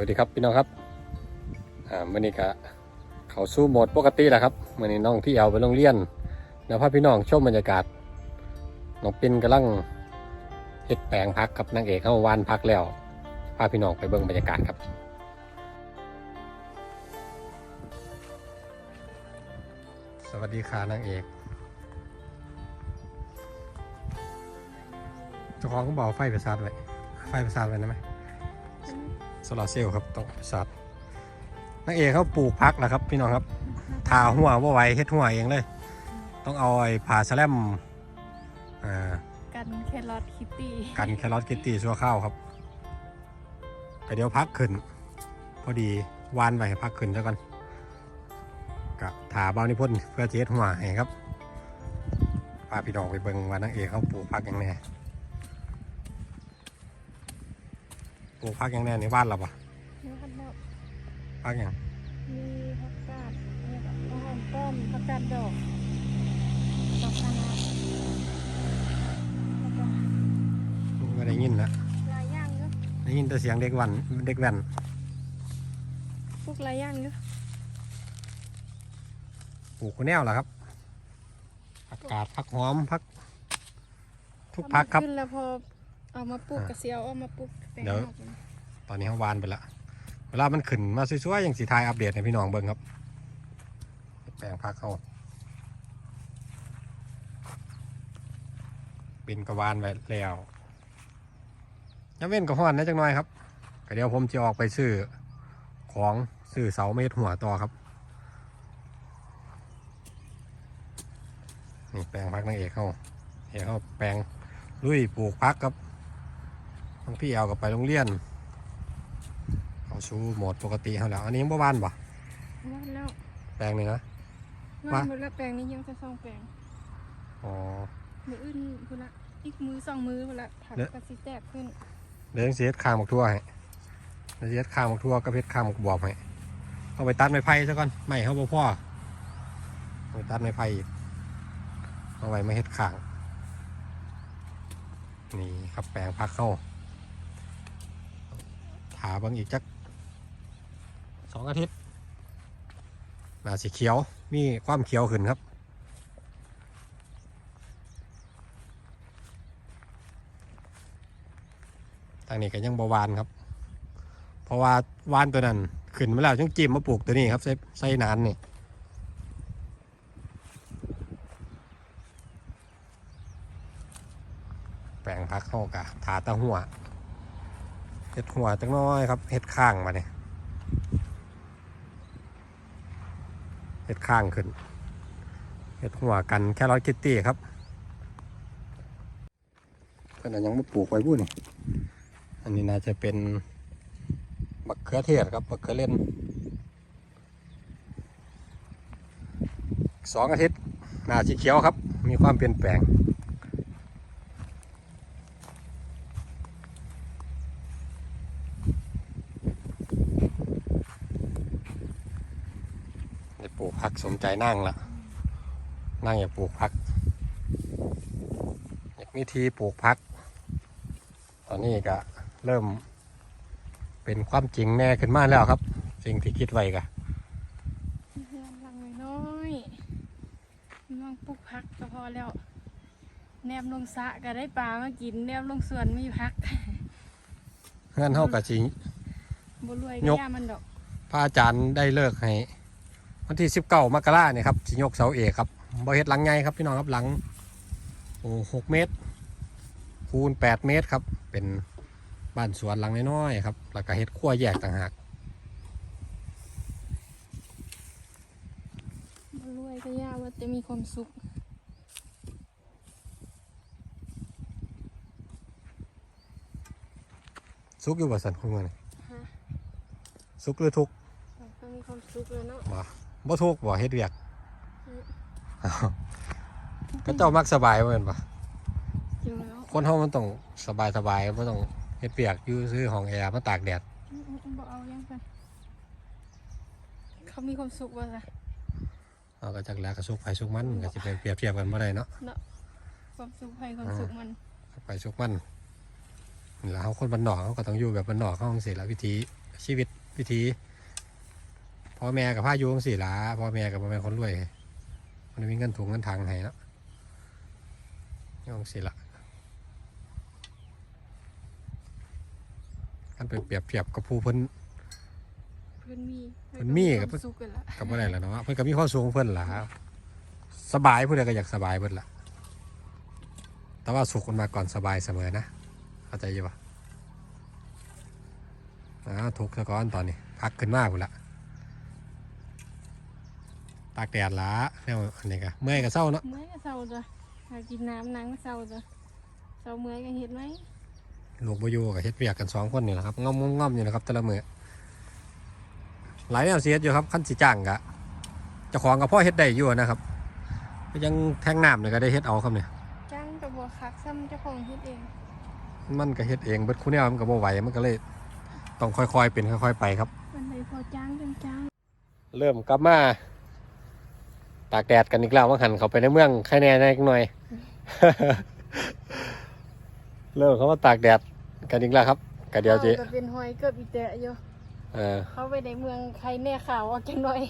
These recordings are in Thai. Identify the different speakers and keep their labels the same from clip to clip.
Speaker 1: วัสดีครับพี่น้องครับอ่ามื่อนี้ก็เขาสู้โหมดปกติแหละครับมื่อนี้น้องที่เอาไปโรงเรียนเดี๋ยวพาพี่น้องชมบรรยากาศน้องปินกำลังเฮ็ดแปลงพักกับนางเอกเข้าวานพักแล้วพาพี่น้องไปเบิ่งบรรยากาศครับสวัสดีค่ะนางเอกเจ้าของก็บอกไฟไปซาดไว้ไฟไปซาดไว้ได้ไหม โซลาร์เซลล์ครับต้องไปสัตว์นางเอกเขาปลูกพักนะครับ พี่น้องครับทาหัวว่าไหวเฮ็ดหัวเองเลย ต้องเอาไอ้ผ่าแสลมอ่า
Speaker 2: กันแครอทคิตตี้
Speaker 1: กันแครอทคิตตี้ชั่วข้าวครับแต่เดี๋ยวพักขึ้น พอดีวานไว้ให้พักขึ้นซะก่อนกับถาเบานิพ่นเพื่อจะเฮ็ดหัวให้ครับพาพี่น้องไปเบิ่งว่านางเอกเขาปลูกพักอย่างแน่ ปลูกพักอย่างแน่ในบ้านเราปะ
Speaker 2: นี่พันดอก
Speaker 1: พักอย่าง
Speaker 2: มีผักกาดมีแบบข้าวหอมป้อมผักกาดดอกดอกคณะแล้วก็
Speaker 1: ไม่ได้ยินนะ
Speaker 2: หลายอย่างเยอะ
Speaker 1: ได้ยินแต่เสียงเด็กวันเด็กแว่น
Speaker 2: พวกหลายอย่างเยอะ
Speaker 1: ปลูกคนแนวล่ะครับผักกาดผักหอมผักทุกผักครับ
Speaker 2: ขึ้นแล้วพอ เอามาปลูก
Speaker 1: อ่า
Speaker 2: กระเซียวเอามาปลูกแปลง
Speaker 1: เดี๋ยว
Speaker 2: นอกเลย
Speaker 1: ตอนนี้เขาวานไปละเวลามันขึ้นมาสวยๆอย่างสีทายอัปเดตให้พี่น้องเบิ่งครับ แปลงผักเขาเป็นกระวานไว้แล้วยังเว้นกระห้อนนะจังน้อยครับก็เดี๋ยวผมจะออกไปซื้อของซื้อเสาเมตรหัวต่อครับนี่แปลงพักนางเอกเขาเอกเขาแปลงลุยปลูกพักครับ ทั้งพี่เอากับไปโรงเรียนเขาชูโหมดปกติเขาแล้ว อันนี้ยังบ่บ้านบ่
Speaker 2: ว่านแล้ว
Speaker 1: แปลงหนึ่งนะ
Speaker 2: ว่าน
Speaker 1: วะ
Speaker 2: หมดแล้วแปลงนี้ยังจะสองแปลง
Speaker 1: อ๋อ
Speaker 2: มืออื่นพุ่นละอีกมือสองมือพุ่นละผัก
Speaker 1: เด้อ
Speaker 2: กระสิแตกขึ้น
Speaker 1: เดี๋ยวยังสิเฮ็ดข้างหมกทั่วให้เดี๋ยวสิเฮ็ดข้างหมกทั่วกับเฮ็ดข้างหมกบวบให้เอาไปตัดไม้ไผ่ซะก่อนไม่เขาบ่พ่อเอาไปตัดไม้ไผ่อีกเอาไว้มาเฮ็ดข้างนี่ครับแปลงพักเข้า ถาเบางอีกจักสองอาทิตย์น่าสีเขียว มีความเขียวขึ้นครับ ทางนี้ก็ยังบหวานครับ เพราะว่าวานตัวนั้นขึ้นมาแล้วจังจิ้มมาปลูกตัวนี้ครับ ใส่ใส่นานนี่แปลงพักเข้ากะถาตะหัวเห็ดหัวจังน้อยครับเห็ดข้างมาเนี่ยเห็ดข้างขึ้นเห็ดหัวกันแค่ร้อยคิตตี้ครับเพื่อนยังไมาปลูกไว้พูดนี่อันนี้น่าจะเป็นบักเขือเทศครับบักเขือเล่นสองอาทิตย์หน้าสีเขียวครับ มีความเปลี่ยนแปลง ปลูกพักสมใจนั่งละนั่งอยากปลูกพัก อยากมีทีปลูกพัก ตอนนี้ก็เริ่ม เป็นความจริงแน่ขึ้นมาแล้วครับ สิ่งที่คิดไว้ก็
Speaker 2: เพื่อนหลังน้อยๆน้องปลูกพักก็พอแล้ว แนมลงสระก็ได้ปลามากิน แนมลงสวนมีพัก
Speaker 1: เพื่อนเท่ากับจริง
Speaker 2: บ่รวย
Speaker 1: ย
Speaker 2: ก็
Speaker 1: ก
Speaker 2: ย่ามันดอก
Speaker 1: พระอาจารย์ได้เลิกให้ วันที่สิบเก้ามกราเนี่ยครับสิยกเสาเอกครับบ่เฮ็ดหลังใหญ่ครับพี่น้องครับหลังโอ้หกเมตร คูณแปดเมตรครับ เป็นบ้านสวนหลังน้อยๆครับ แล้วก็เฮ็ดครัวแยกต่างหาก
Speaker 2: บ่รวยก็ย่าว่าจะมีความสุข
Speaker 1: สุกอยู่บ่สันคุณมือนี่
Speaker 2: ฮะ
Speaker 1: สุกหรือทุกข์
Speaker 2: ก็มีความสุขแล้วเนาะ
Speaker 1: บ่บ่ทุกข์บ่เฮ็ดเวียก
Speaker 2: อืม
Speaker 1: อ้าวก็เจ้ามักสบายเหมือนปะ
Speaker 2: จริงแล้ว
Speaker 1: คนเฮามันต้องสบายสบายไม่ต้องเฮ็ดเปียกอยู่ซื้อห้องแอร์มาตากแดด
Speaker 2: อืมอืมบ่เอายังไปเขามีความสุขว่าซะ
Speaker 1: เอาก็จักแล้วก็สุกไปสุกมันก็สิไปเปรียบเทียบกันบ่ได้เนาะ
Speaker 2: ความสุขให้ความสุขมัน
Speaker 1: สุกไปสุกมันนี่ล่ะเฮาคนบ้านนอกเขาก็ต้องอยู่แบบบ้านนอกเขาจังซี่ล่ะวิธีชีวิตวิถี พ่อแม่กับพ่าอยุงสี่หลาพ่อแม่กับพ่อแม่คนรวยมันมีเงินถุงเงินทางให้เนาะอยุงสี่ละกันไปเปรียบเทียบกับผู้เพิ่น
Speaker 2: เพิ่นมี
Speaker 1: เพิ่นมีกับ
Speaker 2: ความสุขกันละ
Speaker 1: กับอะไรล่ะเนาะเพิ่นก็มีข้อสูงของเพิ่นล่ะสบายผู้ใดก็อยากสบายเพิ่นล่ะแต่ว่าสุขมันมาก่อนสบายเสมอนะเข้าใจอยู่ปะอ้าวทุกข์ซะก่อนตอนนี้พักขึ้นมากพุ่นละตากแดดละแนวอันนี้ก็เมื่อยก็เศร้าเนาะ
Speaker 2: เมื่อยก็เศร้าจ้ะหากินน้ำนังก็เศร้าจ้ะเศร้าเมื่อยก็เฮ็ดไหม
Speaker 1: ลูกบอยู่กับเฮ็ดเปียกกันสองคนนี่แหละครับงอมงอมงอมอยู่นะครับแต่ละมือหลายแนวเสียอยู่ครับขั้นสิจ้างกะเจ้าของกับพ่อเฮ็ดได้อยู่นะครับก็ยังแทงน้ำเนี่ยก็ได้เฮ็ดเอาครับเนี่ย
Speaker 2: จ้างกระบัวคักซ้ำเจ้าของเฮ็ดเอง
Speaker 1: มันก็เฮ็ดเองเบิดคู่แนวมันก็บ่ไหวมันก็เลยต้องค่อยๆเป็นค่อย ๆ ไปครับ
Speaker 2: วันไหนพอจ้างจังจ้าง
Speaker 1: เริ่มกลับมา ตากแดดกันอีกแล้วว่าหันเขาไปในเมืองใครแน่แน่หน่อย เริ่มเขามาตากแดดกันอีกแล้วครับกะเดียวจี
Speaker 2: ก็เป็นหอยเกือบอีแตะอยู่
Speaker 1: เออ
Speaker 2: เขาไปในเมืองใครแน่ข่าวว่าจังหน่อย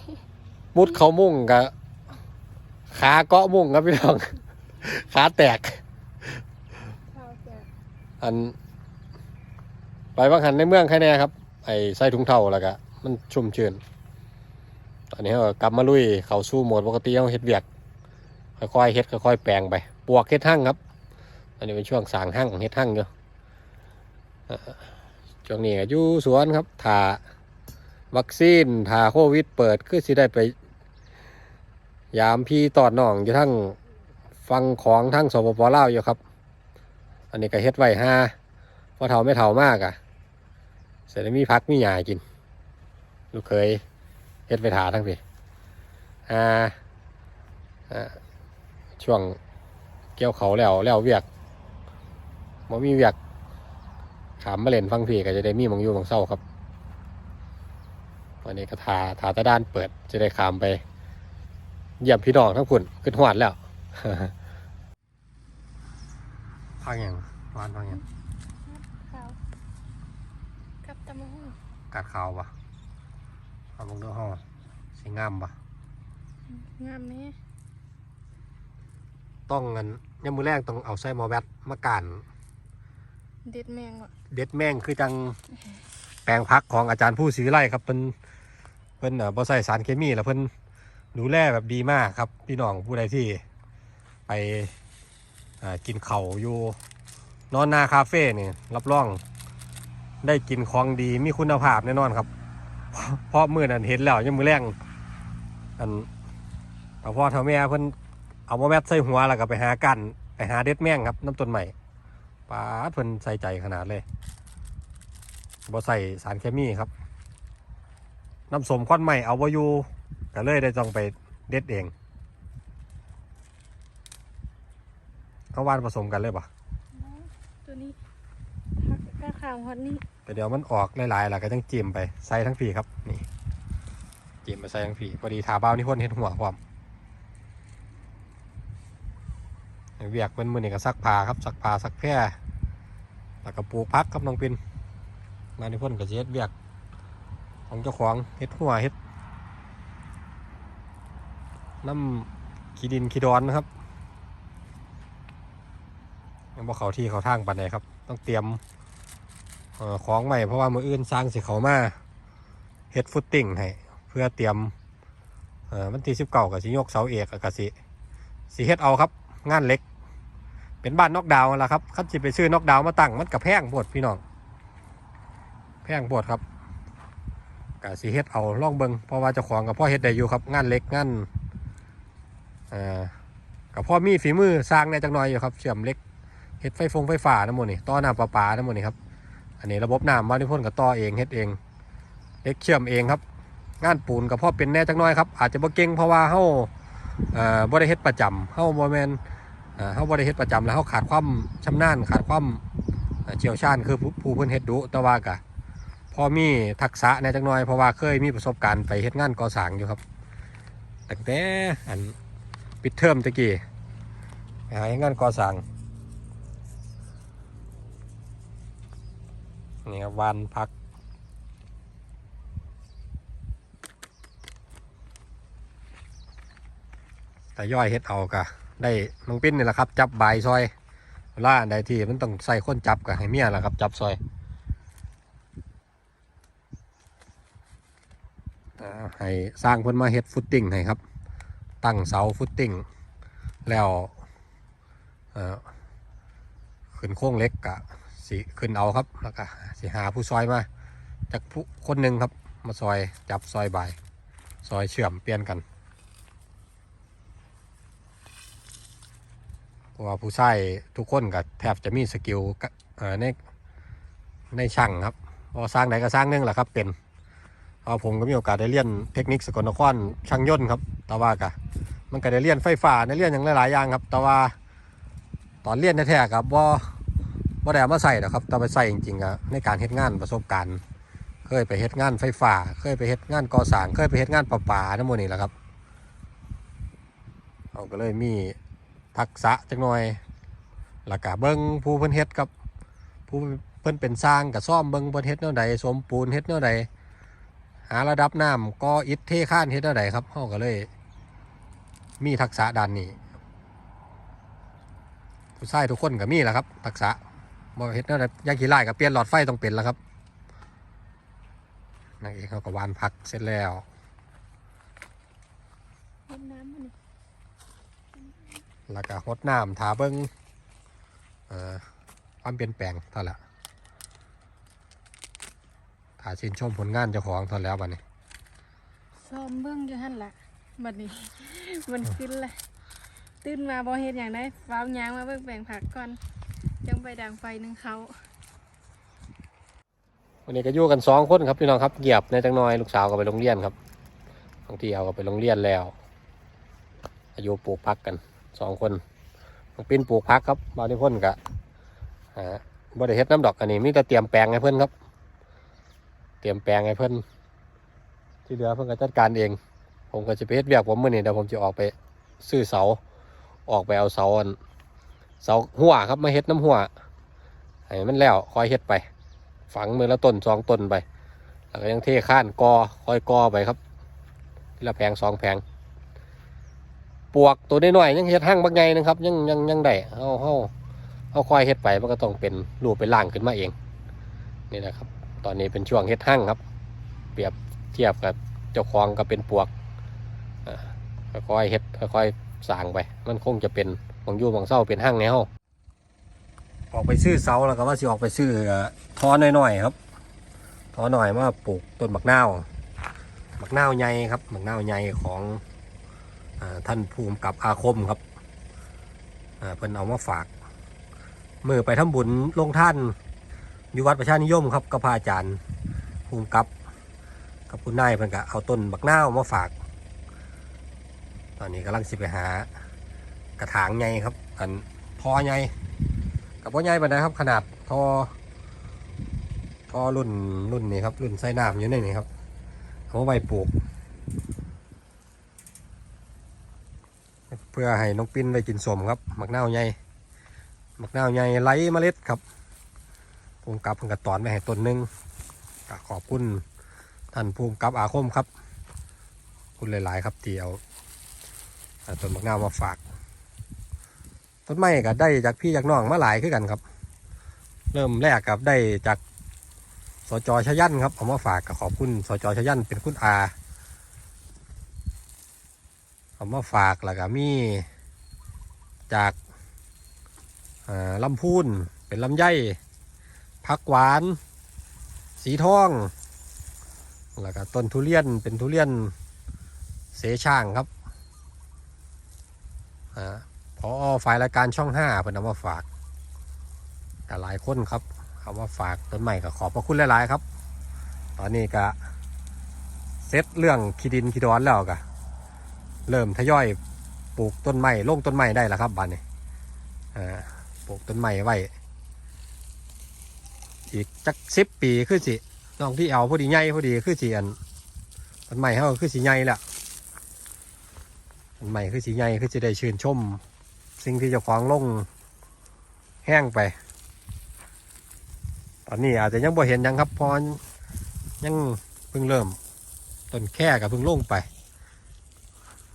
Speaker 1: มุดเขามุ่งกับขาเกาะมุ่งครับพี่น้อง ขาแตก
Speaker 2: ข่าวแตก
Speaker 1: อัน ไปว่าหันในเมืองใครแน่ครับ ไอ้ใส่ถุงเท้าแล้วก็มันชุ่มชื้น ตอนนี้ก็กลับมาลุยเขาสู้โหมดปกติเราเฮ็ดเวียก ค่อยๆเฮ็ดค่อยๆแปลงไปปวกเฮ็ดหั่งครับอันนี้เป็นช่วงสางหั่งเฮ็ดหั่งอยู่ช่วงนี้ก็อยู่สวนครับถ่าวัคซีนถ่าโควิดเปิดคือสิได้ไป ยามพี่ตอดน้องอยู่ทั้งฟังของทั้งสปปลาวอยู่ครับ อันนี้ก็เฮ็ดไว้ห้าพอเฒ่าไม่เฒ่ามากอะเสร็จแล้วมีพักมีหยากิน ลูกเคย เฮ็ดไปถาทั้งพี่อ่าอ่าช่วงเกี่ยวเขาแล้วแล้วเวียกบ่มีเวียกขามมาเล่นฟังพี่ก็จะได้มีหมองอยู่หมองเศร้าครับวันนี้ก็ทาทาตะด้านเปิดจะได้ขามไปเยี่ยมพี่น้องทั้งพุ่นขึ้นหวานแล้วพังอย่างหวานพังอย่าง
Speaker 2: ข่าวกับตะมะฮุ่ง
Speaker 1: กัดขาวปะ เอาลงด้วยห้อสีงามปะ
Speaker 2: งามไหม
Speaker 1: ต้องเงินยามมือแรกต้องเอาไส้หมอแบตมากัน
Speaker 2: เด็ดแมงว่ะ
Speaker 1: เด็ดแม่งคือจังแปลงพักของอาจารย์ผู้ศรีวิไลครับเพิ่นเพิ่นเอ่อบ่ใส่สารเคมีแล้วเพิ่นดูแลแบบดีมากครับ พี่น้องผู้ใดที่ไปอ่ากินเขาวอยู่ นอนนาคาเฟ่นี่รับรองได้กินของดีมีคุณภาพแน่นอนครับ เพราะมือนั้นเห็นแล้วยังมือแรงอันเอาพ่อเท่าแม่เพิ่นเอามาแมทใส่หัวแล้วก็ไปหากันไปหาเด็ดแม่งครับน้ำต้นใหม่ปาเพิ่นใส่ใจขนาดเลยบ่ใส่สารเคมีครับ น้ำสมควันใหม่เอาไว้อยู่ก็เลยได้ต้องไปเด็ดเองเขาวานผสมกันเลยปะ
Speaker 2: ตัวนี้พักก้าข่าวฮอตนี่
Speaker 1: แต่เดี๋ยวมันออกหลายๆล่ะก็ต้องจิ้มไปใส่ทั้งผีครับนี่จิ้มไปใส่ทั้งผีพอดีทาเบ้านี่พ่นเห็ดหัวความเวียกเป็นมือนี่ก็ซักผ้าครับซักผ้าซักแพร่แล้วก็ปลูกพักครับน้องปินมานี่พ่นก็สิเฮ็ดเวียก ของเจ้าของเฮ็ดหัวเฮ็ดน้ำขี้ดินขี้ดอนนะครับยังบ่เขาที่เขาทางปันใดครับ ต้องเตรียม ของใหม่เพราะว่ามืออื่นสร้างสิเขามาเฮ็ดฟุตติ้งให้เพื่อเตรียมวันที่สิบเก้ากับสิยกเสาเอกกับสิสิเฮ็ดเอาครับงานเล็ก เป็นบ้านนอกดาวน์ล่ะครับคันสิไปซื้อนอกดาวมาตั้งมันกับแพงโพดพี่น้องแพงโพดครับกะสีเฮ็ดเอาล่องเบิงเพราะว่าเจ้าของกับพ่อเฮ็ดได้อยู่ครับงานเล็กงานกับพ่อมีฝีมือสร้างในจังหน่อยอยู่ครับเชื่อมเล็กเฮ็ดไฟฟงไฟฟ้าน้ำมันนี่ต่อน้ำประปาน้ำมันนี่ครับ อันนี้ระบบน้ำบ้าที่พ่นกับต่อเองเฮ็ดเองเล็กเชื่อมเองครับ งานปูนกับพ่อเป็นแน่จังน้อยครับ อาจจะบ่เก่งเพราะว่าเฮาเอ่อบ่ได้เฮ็ดประจำเฮาบ่แม่นเอ่อเฮาบ่ได้เฮ็ดประจำแล้วเฮาขาดความชำนาญขาดความเชี่ยวชาญคือผู้เพิ่นเฮ็ดดุแต่ว่ากะพอมีทักษะในจักน่อยเพราะว่าเคยมีประสบการณ์ไปเฮ็ดงานก่อสร้างอยู่ครับตั้งแต่อันปิดเทอมตะกี้ไปหาเฮ็ดงานก่อสร้าง นี่ครับวานพัก แต่ย่อยเห็ดเอากะได้น้งปิ้นนี่แหละครับ จับใบซอยเวลาใดที่มันต้องใส่ค้นจับกับให้เมียแหละครับ จับซอยให้สร้างเพิ่นมาเห็ดฟุตติ้งให้ครับ ตั้งเสาฟุตติ้งแล้วขึ้นโค้งเล็กกะ สิขึ้นเอาครับแล้วก็สิหาผู้ซอยมา จากผู้คนหนึ่งครับ มาซอยจับซอยใบาย ซอยเชื่อมเปลี่ยนกันเพราะว่าผู้ชายทุกคนก็แทบจะมีสกิลในในช่างครับพอสร้างไหนก็สร้างหนึงแหละครับเป็นพราะผมก็มีโอกาสได้เรียนเทคนิคสกลนครช่างยนต์ครับแต่ว่าก็มันก็ได้เรียนไฟฟ้าได้เรียนอย่างหลายๆอย่างครับ แต่ว่าตอนเรียนแท้ๆครับว่า ว่าได้เอามาใส่หรอกครับแต่ไปใส่จริงๆอะในการเฮ็ดงานประสบการณ์ เคยไปเฮ็ดงานไฟฟ้า เคยไปเฮ็ดงานก่อสร้าง เคยไปเฮ็ดงานประปาทั้งหมดนี่แหละครับเราก็เลยมีทักษะจักหน่อยแล้วก็เบิ้งผู้เพิ่นเฮ็ดกับผู้เพิ่นเป็นสร้างกับซ่อมเบิ้งเพิ่นเฮ็ดแนวใดสมปูนเฮ็ดแนวใดหาระดับน้ำก่ออิฐเทข้านเฮ็ดแนวใดครับเฮาก็เลย มีทักษะด้านนี้ผู้ชายทุกคนก็มีแหละครับ ทักษะ บ่เฮ็ดแนวใดอยางขี้ไล่ก็เปลี่ยนหลอดไฟต้องเป็นแล้วครับนางเอกเขาก็วานพักเสร็จแล้ว
Speaker 2: เฮ็ดน้ำมันนี่
Speaker 1: แล้วก็หดน้ำทาเบิ้งอ่อความเปลี่ยนแปลงเท่านละถ้าชื่นชมผลงานเจ้าของเท่านแล้วบัดนี้
Speaker 2: ซ้อมเบิ่งอยู่หั่นละบัดนี้ มันขึ้นละตื่นมาบ่เฮ็ดหยังได้ฟ้าวยางมาเบิ่งแปลงผักก่อน จังไปดังไฟนึงเขา
Speaker 1: วันนี้ก็อยู่กันสองคนครับพี่น้องครับเหยียบในจังน้อยลูกสาวก็ไปโรงเรียนครับบางทีเอาก็ไปโรงเรียนแล้วอายุปลูกพักกันสองคนน้องปิ้นปลูกพักครับบางทีพ่นกะอ่าบริเฮ็ดน้ำดอกอันนี้มีแต่เตรียมแปลงให้เพื่อนครับ เตรียมแปลงให้เพื่อนที่เหลือเพื่อนก็จัดการเอง ผมก็จะไปเฮ็ดเวียกผมมื่อนี้เดี๋ยวผมจะออกไปซื้อเสาออกไปเอาเสาอัน เสาหัวครับมาเฮ็ดน้ำหัวให้มันแล้วคอยเฮ็ดไป ฝังมือละต้นสองต้นไป แล้วก็ยังเทข้านกอคอยกอไปครับทีละแผงสองแผงปวกตัวน้อยๆยังเฮ็ดหั่งบางไงนึงครับ ยังยังยังได้เอาเฮาเอาคอยเฮ็ดไปมันก็ต้องเป็นรูปเป็นร่างขึ้นมาเองนี่นะครับ ตอนนี้เป็นช่วงเฮ็ดหั่งครับ เปรียบเทียบกับเจ้าของก็เป็นปวกค่อยเฮ็ดค่อยสร้างไป มันคงจะเป็น บางอยู่บางเศร้าเป็นหั่งแนวออกไปซื้อเสาแล้วก็ว่าสิออกไปซื้อเอ่อท้อน้อยๆครับท้อหน่อยมาปลูกต้นบักนาวบักนาวใหญ่ครับบักนาวใหญ่ของอท่านภูมิกับอาคมครับเพิ่นเอามาฝากมือไปทำบุญลงท่านอยู่วัดประชานิยมครับกับพระอาจารย์ภูมิกับกับคุณนายเพิ่นก็เอาต้นบักนาวมาฝาก ตอนนี้กำลังสิไปหา กระถางใหญ่ครับ อันพอใหญ่กับว่าใหญ่ปานใดครับ ขนาดทอทอรุ่นรุ่นนี้ครับ รุ่นไส้น้ำอยู่ในนี้ครับเอาไว้ปลูก เพื่อให้น้องปิ้นได้กินสมครับมักนาวใหญ่มักนาวใหญ่ไร้เมล็ดครับภูมิกับเพิ่งกระตอนไปให้ต้นหนึ่งขอบคุณท่านภูมิกับอาคมครับ คุณหลาย ๆ ครับที่เอาต้นมักนาวมาฝาก ต้นไม้ก็ได้จากพี่จากน้องมาหลายขึ้นกันครับ เริ่มแรกกับได้จากสจชยันครับเอามาฝากกับขอบคุณสจชยันเป็นคุณอาเอามาฝากแล้วก็มีจากลำพูนเป็นลำไยผักหวาน สีทอง แล้วก็ต้นทุเรียนเป็นทุเรียนเสช่างครับอ่า พอฝ่ายรายการช่องห้าเพิ่นเอามาฝากแต่หลายคนครับเอามาฝากต้นใหม่ก็ขอบพระคุณหลายๆครับ ตอนนี้ก็เซตเรื่องขีดินขีดอนแล้วก็เริ่มทยอยปลูกต้นไม้ลงต้นไม้ได้แล้วครับบ้านนี้อ่าปลูกต้นไม้ไว้อีกจักสิบปีคือสิน้องที่เอาพอดีใหญ่พอดีคือสิอันต้นไม้เขาคือสิใหญ่แล้วต้นไม้คือสิใหญ่คือจะได้ชื่นชม สิ่งที่เจะขวางลงแห้งไป ตอนนี้อาจจะยังบ่เห็นยังครับพอยังเพิ่งเริ่มต้นแค่กับเพิ่งลงไป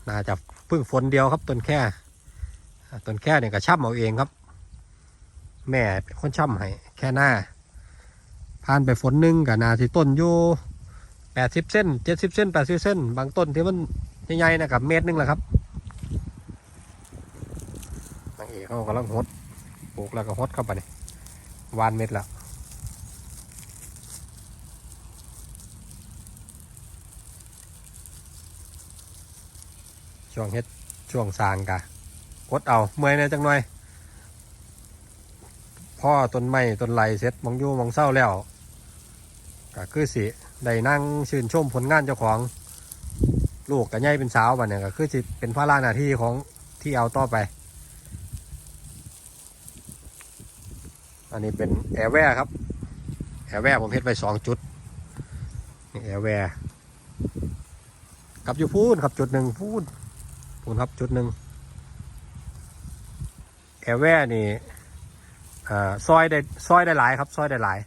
Speaker 1: น่าจะเพิ่งฝนเดียวครับต้นแค่ต้นแค่เนี่ยก็ช่ำเอาเองครับ แม่เป็นคนช่ำให้แค่หน้าผ่านไปฝนหนึ่งกับนาที่ต้นอยู่แปดสิบเส้นเจ็ดสิบเส้นแปดสิบเส้น บางต้นที่มันใหญ่ๆนะครับเมตรหนึงแหละครับนาง เอากำลังหดปลูกแล้วก็หดเข้าไปนี่วานเม็ดแล้วช่วงเฮ็ดช่วงสางกะกดเอาเมื่อยแน่จังหน่อยพ่อต้นไม้ต้นไหลเสร็จมองยู่มองเศร้าแล้วก็คือสิได้นั่งชื่นชมผลงานเจ้าของลูกกับใหญ่เป็นสาวบัดเนี่ยก็คือสิเป็นภาระหน้าที่ของที่เอาต่อไป อันนี้เป็นแอร์แวร์ครับ แอร์แวร์ผมเฮ็ดไปสองจุดนี่แอร์แวร์กับอยู่พูนครับจุดหนึ่งพูนปูนครับจุดหนึ่งแอร์แว่นี่อ่าซอยได้ซอยได้หลายครับซอยได้หลาย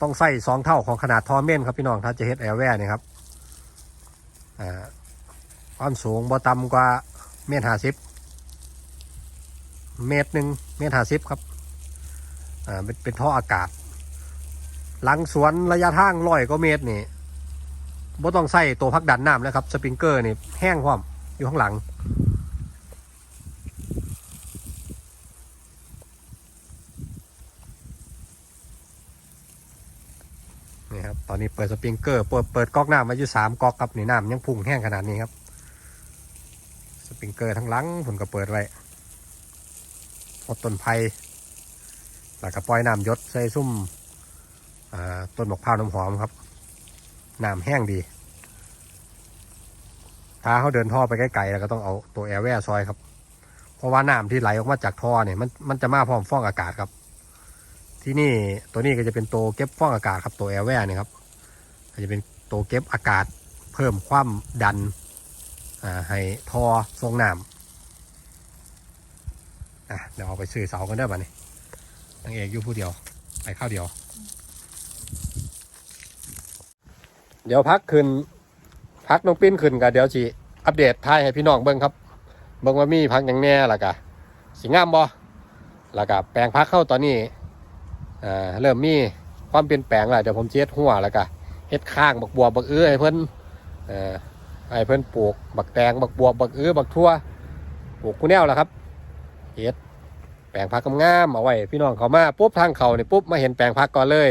Speaker 1: ต้องใส่สองเท่าของขนาดทอเม่นครับพี่น้องถ้าจะเฮ็ดแอร์แว่นี่ครับอ่าความสูงบ่ต่ำกว่าเมตรห้าสิบ เมตรหนึ่งเมตรห้าสิบครับ อ่าเป็นเป็นท่ออากาศ หลังสวนระยะทางร้อยกว่าเมตรนี่บ่ต้องใส่ตัวพักดันน้ำนะครับ สปริงเกอร์นี่แห้งพร้อมอยู่ข้างหลัง นี่ครับ ตอนนี้เปิดสปริงเกอร์ เปิดเปิดก๊อกน้ำมาอยู่สามก๊อกครับนี่น้ำยังพุ่งแห้งขนาดนี้ครับ สปริงเกอร์ทั้งหลังผมก็เปิดไว้ พดต้นไผ่แล้วก็ปล่อยน้ำยศใส่ซุ่มต้นมะพร้าวน้ำหอมครับน้ำแห้งดี ถ้าเขาเดินท่อไปไกลๆแล้วก็ต้องเอาตัวแอร์แวร์ซอยครับ เพราะว่าน้ำที่ไหลออกมาจากท่อเนี่ยมันมันจะมาพร้อมฟองอากาศครับ ที่นี่ตัวนี้ก็จะเป็นตัวเก็บฟองอากาศครับตัวแอร์แวร์นี่ครับก็จะเป็นตัวเก็บอากาศเพิ่มความดันให้ท่อทรงน้ำ อะเดี๋ยวเอาไปซื้อเสากันได้ป่ะนี่นางเอกอยู่ผู้เดียว ไปข้าวเดียว เดี๋ยวพักขึ้นพักน้องปิ้นขึ้นกันเดี๋ยวสิอัปเดตทายให้พี่น้องเบิ่งครับ เบิ่งว่ามีพักหยังแน่ล่ะกะสิงามบ่ล่ะกะแปลงพักเข้าตอนนี้อ่าเริ่มมีความเปลี่ยนแปลงแล้วเดี๋ยวผมเฮ็ดหัวแล้วกะเฮ็ดข้างบักบัวบักเอื้อให้เพิ่นเอ่อให้เพิ่นปลูกบักแตงบักบัวบักเอื้อบักทั่วปลูกกูแนวล่ะครับ เฮ็ดแปลงพักงามเอาไว้พี่น้องเขามาปุ๊บทางเขานี่ปุ๊บมาเห็นแปลงพักก่อนเลย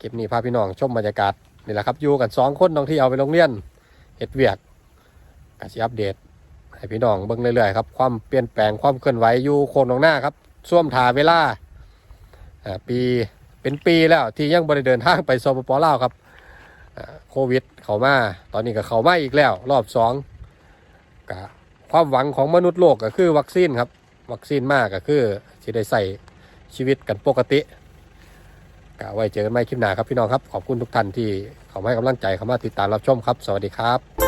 Speaker 1: คลิปนี้พาพี่น้องชมบรรยากาศนี่แหละครับอยู่กันสองคนน้องที่เอาไปโรงเรียนเฮ็ดเวียกกสิอัปเดตให้พี่น้องเบิ่งเรื่อยๆครับความเปลี่ยนแปลงความเคลื่อนไหวอยู่โคนตรงหน้าครับช่วมทาเวลาอ่าปีเป็นปีแล้วที่ยังบริเดินทางไปสปปลาครับโควิด เข้ามาตอนนี้ก็เข้ามาอีกแล้ว รอบสองกะ ความหวังของมนุษย์โลกก็คือวัคซีนครับ วัคซีนมากก็คือสิได้ใส่ชีวิตกันปกติกะไว้เจอกันใหม่คลิปหน้าครับพี่น้องครับ ขอบคุณทุกท่านที่เข้ามาให้กำลังใจเข้ามาติดตามรับชมครับ สวัสดีครับ